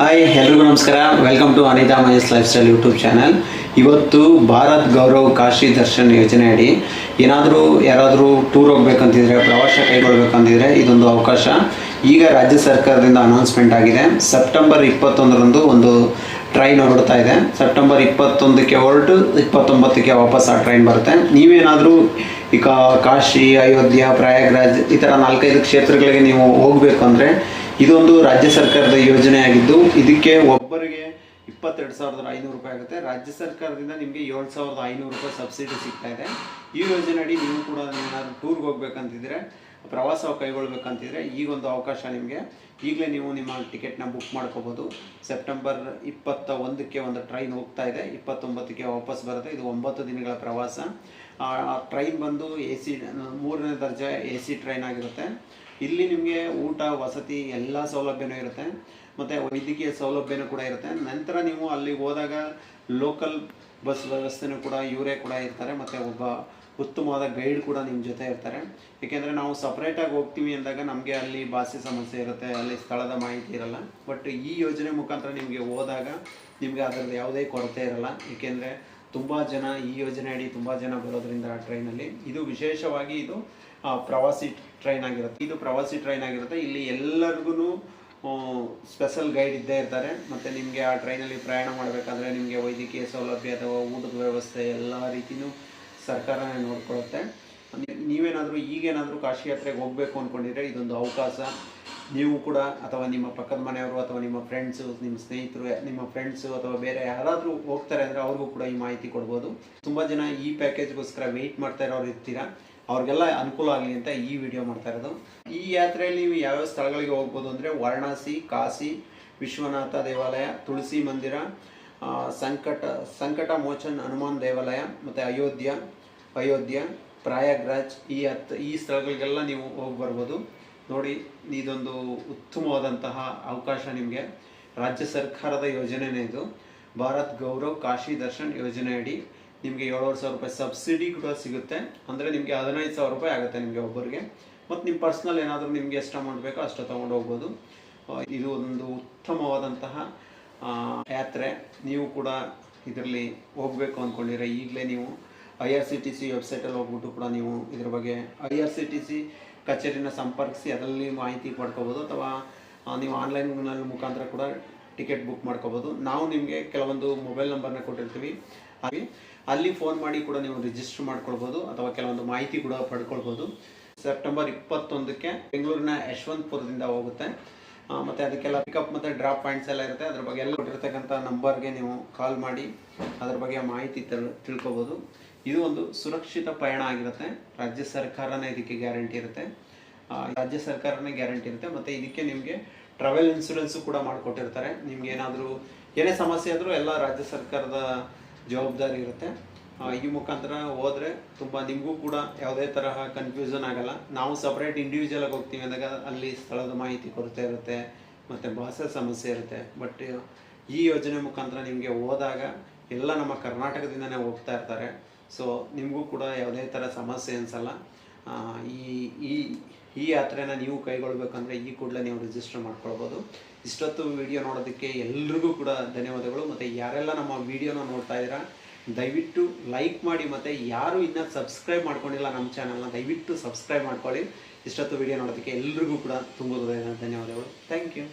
Hi ಎಲ್ರಿಗೂ ನಮಸ್ಕಾರ. Welcome to Anita Mahesh lifestyle YouTube channel ಇವತ್ತು ಭಾರತ್ ಗೌರವ್ ಕಾಶಿ ದರ್ಶನ್ ಯೋಜನೆ ಅಡಿ ಏನಾದರೂ ಯಾರಾದರೂ ಟೂರ್ ಹೋಗ್ಬೇಕಂತಿದ್ರೆ, ಪ್ರವಾಸ ಕೈಗೊಳ್ಬೇಕಂತಿದ್ರೆ ಇದೊಂದು ಅವಕಾಶ. ಈಗ ರಾಜ್ಯ ಸರ್ಕಾರದಿಂದ ಅನೌನ್ಸ್ಮೆಂಟ್ ಆಗಿದೆ. ಸೆಪ್ಟೆಂಬರ್ ಇಪ್ಪತ್ತೊಂದರಂದು ಒಂದು ಟ್ರೈನ್ ಹೊರಡ್ತಾ ಇದೆ. ಸೆಪ್ಟೆಂಬರ್ ಇಪ್ಪತ್ತೊಂದಕ್ಕೆ ಹೊರಟು ಇಪ್ಪತ್ತೊಂಬತ್ತಕ್ಕೆ ವಾಪಸ್ ಆ ಟ್ರೈನ್ ಬರುತ್ತೆ. ನೀವೇನಾದರೂ ಈಗ ಕಾಶಿ, ಅಯೋಧ್ಯ, ಪ್ರಯಾಗ್ರಾಜ್ ಈ ಥರ ನಾಲ್ಕೈದು ಕ್ಷೇತ್ರಗಳಿಗೆ ನೀವು ಹೋಗಬೇಕು ಅಂದರೆ ಇದೊಂದು ರಾಜ್ಯ ಸರ್ಕಾರದ ಯೋಜನೆ ಆಗಿದ್ದು ಇದಕ್ಕೆ ಒಬ್ಬರಿಗೆ ಇಪ್ಪತ್ತೆರಡು ಸಾವಿರದ ಐನೂರು ರೂಪಾಯಿ ಆಗುತ್ತೆ. ರಾಜ್ಯ ಸರ್ಕಾರದಿಂದ ನಿಮಗೆ ಏಳು ಸಾವಿರದ ಐನೂರು ರೂಪಾಯಿ ಸಬ್ಸಿಡಿ ಸಿಗ್ತಾ ಇದೆ. ಈ ಯೋಜನೆ ಅಡಿ ನೀವು ಕೂಡ ಏನಾದರೂ ಟೂರ್ಗೆ ಹೋಗ್ಬೇಕಂತಿದ್ರೆ, ಪ್ರವಾಸ ಕೈಗೊಳ್ಬೇಕಂತಿದ್ರೆ ಈಗೊಂದು ಅವಕಾಶ ನಿಮಗೆ. ಈಗಲೇ ನೀವು ನಿಮ್ಮ ಟಿಕೆಟ್ನ ಬುಕ್ ಮಾಡ್ಕೋಬೋದು. ಸೆಪ್ಟೆಂಬರ್ ಇಪ್ಪತ್ತ ಒಂದಕ್ಕೆ ಒಂದು ಟ್ರೈನ್ ಹೋಗ್ತಾ ಇದೆ. ಇಪ್ಪತ್ತೊಂಬತ್ತಕ್ಕೆ ವಾಪಸ್ ಬರುತ್ತೆ. ಇದು ಒಂಬತ್ತು ದಿನಗಳ ಪ್ರವಾಸ. ಆ ಟ್ರೈನ್ ಬಂದು ಎ ಸಿ, ಮೂರನೇ ದರ್ಜೆ ಎ ಸಿ ಟ್ರೈನ್ ಆಗಿರುತ್ತೆ. ಇಲ್ಲಿ ನಿಮಗೆ ಊಟ, ವಸತಿ ಎಲ್ಲ ಸೌಲಭ್ಯನೂ ಇರುತ್ತೆ. ಮತ್ತು ವೈದ್ಯಕೀಯ ಸೌಲಭ್ಯನೂ ಕೂಡ ಇರುತ್ತೆ. ನಂತರ ನೀವು ಅಲ್ಲಿ ಹೋದಾಗ ಲೋಕಲ್ ಬಸ್ ವ್ಯವಸ್ಥೆನೂ ಕೂಡ ಇವರೇ ಕೂಡ ಇರ್ತಾರೆ. ಮತ್ತು ಒಬ್ಬ ಉತ್ತಮವಾದ ಗೈಡ್ ಕೂಡ ನಿಮ್ಮ ಜೊತೆ ಇರ್ತಾರೆ. ಏಕೆಂದರೆ ನಾವು ಸಪ್ರೇಟಾಗಿ ಹೋಗ್ತೀವಿ ಅಂದಾಗ ನಮಗೆ ಅಲ್ಲಿ ಭಾಷೆ ಸಮಸ್ಯೆ ಇರುತ್ತೆ ಅಲ್ಲಿ ಸ್ಥಳದ ಮಾಹಿತಿ ಇರಲ್ಲ. ಬಟ್ ಈ ಯೋಜನೆ ಮುಖಾಂತರ ನಿಮಗೆ ಹೋದಾಗ ನಿಮಗೆ ಅದರದ್ದು ಯಾವುದೇ ಕೊರತೆ ಇರಲ್ಲ. ಏಕೆಂದರೆ ತುಂಬ ಜನ ಈ ಯೋಜನೆ ಅಡಿ ತುಂಬ ಜನ ಬರೋದ್ರಿಂದ ಟ್ರೈನಲ್ಲಿ. ಇದು ವಿಶೇಷವಾಗಿ ಇದು ಆ, ಪ್ರವಾಸಿ ಟ್ರೈನ್ ಆಗಿರುತ್ತೆ. ಇದು ಪ್ರವಾಸಿ ಟ್ರೈನ್ ಆಗಿರುತ್ತೆ. ಇಲ್ಲಿ ಎಲ್ಲರಿಗೂ ಸ್ಪೆಷಲ್ ಗೈಡ್ ಇದ್ದೇ ಇರ್ತಾರೆ. ಮತ್ತು ನಿಮಗೆ ಆ ಟ್ರೈನಲ್ಲಿ ಪ್ರಯಾಣ ಮಾಡಬೇಕಾದ್ರೆ ನಿಮಗೆ ವೈದ್ಯಕೀಯ ಸೌಲಭ್ಯ ಅಥವಾ ಊಟದ ವ್ಯವಸ್ಥೆ ಎಲ್ಲ ರೀತಿಯೂ ಸರ್ಕಾರನೇ ನೋಡಿಕೊಳ್ಳುತ್ತೆ ನೀವೇನಾದರೂ ಈಗೇನಾದರೂ ಕಾಶಿ ಯಾತ್ರೆಗೆ ಹೋಗಬೇಕು ಅಂದ್ಕೊಂಡಿದ್ರೆ ಇದೊಂದು ಅವಕಾಶ. ನೀವು ಕೂಡ, ಅಥವಾ ನಿಮ್ಮ ಪಕ್ಕದ ಮನೆಯವರು, ಅಥವಾ ನಿಮ್ಮ ಫ್ರೆಂಡ್ಸು ನಿಮ್ಮ ಸ್ನೇಹಿತರು, ನಿಮ್ಮ ಫ್ರೆಂಡ್ಸು ಅಥವಾ ಬೇರೆ ಯಾರಾದರೂ ಹೋಗ್ತಾರೆ ಅಂದರೆ ಅವ್ರಿಗೂ ಕೂಡ ಈ ಮಾಹಿತಿ ಕೊಡ್ಬೋದು. ತುಂಬ ಜನ ಈ ಪ್ಯಾಕೇಜ್ಗೋಸ್ಕರ ವೆಯ್ಟ್ ಮಾಡ್ತಾ ಇರೋರು ಇರ್ತೀರಾ? ಅವ್ರಿಗೆಲ್ಲ ಅನುಕೂಲ ಆಗಲಿ ಅಂತ ಈ ವಿಡಿಯೋ ಮಾಡ್ತಾ ಇರೋದು. ಈ ಯಾತ್ರೆಯಲ್ಲಿ ನೀವು ಯಾವ್ಯಾವ ಸ್ಥಳಗಳಿಗೆ ಹೋಗ್ಬೋದು ಅಂದರೆ ವಾರಣಾಸಿ, ಕಾಶಿ, ವಿಶ್ವನಾಥ ದೇವಾಲಯ, ತುಳಸಿ ಮಂದಿರ ಸಂಕಟ ಸಂಕಟ ಮೋಚನ್ ಹನುಮಾನ್ ದೇವಾಲಯ, ಮತ್ತು ಅಯೋಧ್ಯ ಅಯೋಧ್ಯ, ಪ್ರಯಾಗ್ರಾಜ್ ಈ ಹತ್ತು ಈ ಸ್ಥಳಗಳಿಗೆಲ್ಲ ನೀವು ಹೋಗಿ ಬರ್ಬೋದು. ನೋಡಿ, ಇದೊಂದು ಉತ್ತಮವಾದಂತಹ ಅವಕಾಶ ನಿಮಗೆ. ರಾಜ್ಯ ಸರ್ಕಾರದ ಯೋಜನೆನೇ ಇದು. ಭಾರತ್ ಗೌರವ್ ಕಾಶಿ ದರ್ಶನ್ ಯೋಜನೆ ಅಡಿ ನಿಮಗೆ ಏಳುವರೆ ಸಾವಿರ ರೂಪಾಯಿ ಸಬ್ಸಿಡಿ ಕೂಡ ಸಿಗುತ್ತೆ. ಅಂದರೆ ನಿಮಗೆ ಹದಿನೈದು ಸಾವಿರ ರೂಪಾಯಿ ಆಗುತ್ತೆ ನಿಮಗೆ ಒಬ್ಬರಿಗೆ. ಮತ್ತು ನಿಮ್ಮ ಪರ್ಸ್ನಲ್ ಏನಾದರೂ ನಿಮಗೆ ಎಷ್ಟು ಅಮೌಂಟ್ ಬೇಕೋ ಅಷ್ಟು ತೊಗೊಂಡು ಹೋಗ್ಬೋದು. ಇದು ಒಂದು ಉತ್ತಮವಾದಂತಹ ಯಾತ್ರೆ. ನೀವು ಕೂಡ ಇದರಲ್ಲಿ ಹೋಗಬೇಕು ಅಂದ್ಕೊಂಡಿರ ಈಗಲೇ ನೀವು I R C T C ವೆಬ್ಸೈಟಲ್ಲಿ ಹೋಗ್ಬಿಟ್ಟು ಕೂಡ ನೀವು ಇದ್ರ ಬಗ್ಗೆ I R C T C ಕಚೇರಿನ ಸಂಪರ್ಕಿಸಿ, ಅದರಲ್ಲಿ ಮಾಹಿತಿ ಪಡ್ಕೋಬೋದು ಅಥವಾ ನೀವು ಆನ್ಲೈನ್ನಲ್ಲಿ ಮುಖಾಂತರ ಕೂಡ ಟಿಕೆಟ್ ಬುಕ್ ಮಾಡ್ಕೋಬೋದು. ನಾವು ನಿಮಗೆ ಕೆಲವೊಂದು ಮೊಬೈಲ್ ನಂಬರ್ನ ಕೊಟ್ಟಿರ್ತೀವಿ. ಹಾಗೆ ಅಲ್ಲಿ ಫೋನ್ ಮಾಡಿ ಕೂಡ ನೀವು ರಿಜಿಸ್ಟರ್ ಮಾಡ್ಕೊಳ್ಬೋದು ಅಥವಾ ಕೆಲವೊಂದು ಮಾಹಿತಿ ಕೂಡ ಪಡ್ಕೊಳ್ಬೋದು. ಸೆಪ್ಟೆಂಬರ್ ಇಪ್ಪತ್ತೊಂದಕ್ಕೆ ಬೆಂಗಳೂರಿನ ಯಶವಂತಪುರದಿಂದ ಹೋಗುತ್ತೆ. ಮತ್ತು ಅದಕ್ಕೆಲ್ಲ ಪಿಕಪ್ ಮತ್ತು ಡ್ರಾಪ್ ಪಾಯಿಂಟ್ಸ್ ಎಲ್ಲ ಇರುತ್ತೆ. ಅದ್ರ ಬಗ್ಗೆ ಎಲ್ಲ ಕೊಟ್ಟಿರ್ತಕ್ಕಂಥ ನಂಬರ್ಗೆ ನೀವು ಕಾಲ್ ಮಾಡಿ, ಅದ್ರ ಬಗ್ಗೆ ಮಾಹಿತಿ ತಿಳ್, ತಿಳ್ಕೊಬೋದು. ಇದು ಒಂದು ಸುರಕ್ಷಿತ ಪಯಣ ಆಗಿರುತ್ತೆ. ರಾಜ್ಯ ಸರ್ಕಾರನೇ ಇದಕ್ಕೆ ಗ್ಯಾರಂಟಿ ಇರುತ್ತೆ. ರಾಜ್ಯ ಸರ್ಕಾರನೇ ಗ್ಯಾರಂಟಿ ಇರುತ್ತೆ. ಮತ್ತೆ ಇದಕ್ಕೆ ನಿಮಗೆ ಟ್ರಾವೆಲ್ ಇನ್ಸೂರೆನ್ಸು ಕೂಡ ಮಾಡಿಕೊಟ್ಟಿರ್ತಾರೆ. ನಿಮ್ಗೆ ಏನಾದರೂ, ಏನೇ ಸಮಸ್ಯೆ ಆದರೂ ಎಲ್ಲ ರಾಜ್ಯ ಸರ್ಕಾರದ ಜವಾಬ್ದಾರಿ ಇರುತ್ತೆ. ಈ ಮುಖಾಂತರ ಹೋದರೆ ತುಂಬ ನಿಮಗೂ ಕೂಡ ಯಾವುದೇ ತರಹ ಕನ್ಫ್ಯೂಷನ್ ಆಗಲ್ಲ. ನಾವು ಸಪ್ರೇಟ್ ಇಂಡಿವಿಜುವಲ್ ಆಗಿ ಹೋಗ್ತೀವಿ ಅಂದಾಗ ಅಲ್ಲಿ ಸ್ಥಳದ ಮಾಹಿತಿ ಕೊರತೆ ಇರುತ್ತೆ, ಮತ್ತು ಭಾಷೆ ಸಮಸ್ಯೆ ಇರುತ್ತೆ. ಬಟ್ ಈ ಯೋಜನೆ ಮುಖಾಂತರ ನಿಮಗೆ ಹೋದಾಗ ಎಲ್ಲ ನಮ್ಮ ಕರ್ನಾಟಕದಿಂದನೇ ಹೋಗ್ತಾ ಇರ್ತಾರೆ. ಸೊ ನಿಮಗೂ ಕೂಡ ಯಾವುದೇ ಥರ ಸಮಸ್ಯೆ ಅನಿಸಲ್ಲ. ಈ ಈ ಈ ಯಾತ್ರೆನ ನೀವು ಕೈಗೊಳ್ಬೇಕಂದ್ರೆ ಈ ಕೂಡಲೇ ನೀವು ರಿಜಿಸ್ಟರ್ ಮಾಡ್ಕೊಳ್ಬೋದು. ಇಷ್ಟೊತ್ತು ವಿಡಿಯೋ ನೋಡೋದಕ್ಕೆ ಎಲ್ರಿಗೂ ಕೂಡ ಧನ್ಯವಾದಗಳು. ಮತ್ತು ಯಾರೆಲ್ಲ ನಮ್ಮ ವಿಡಿಯೋನ ನೋಡ್ತಾ ಇದ್ದೀರಾ, ದಯವಿಟ್ಟು ಲೈಕ್ ಮಾಡಿ ಮತ್ತು ಯಾರು ಇನ್ನೂ ಸಬ್ಸ್ಕ್ರೈಬ್ ಮಾಡ್ಕೊಂಡಿಲ್ಲ ನಮ್ಮ ಚಾನಲ್ನ ದಯವಿಟ್ಟು ಸಬ್ಸ್ಕ್ರೈಬ್ ಮಾಡ್ಕೊಳ್ಳಿ. ಇಷ್ಟೊತ್ತು ವಿಡಿಯೋ ನೋಡೋದಕ್ಕೆ ಎಲ್ರಿಗೂ ಕೂಡ ತುಂಬ ಧನ್ಯವಾದಗಳು. Thank you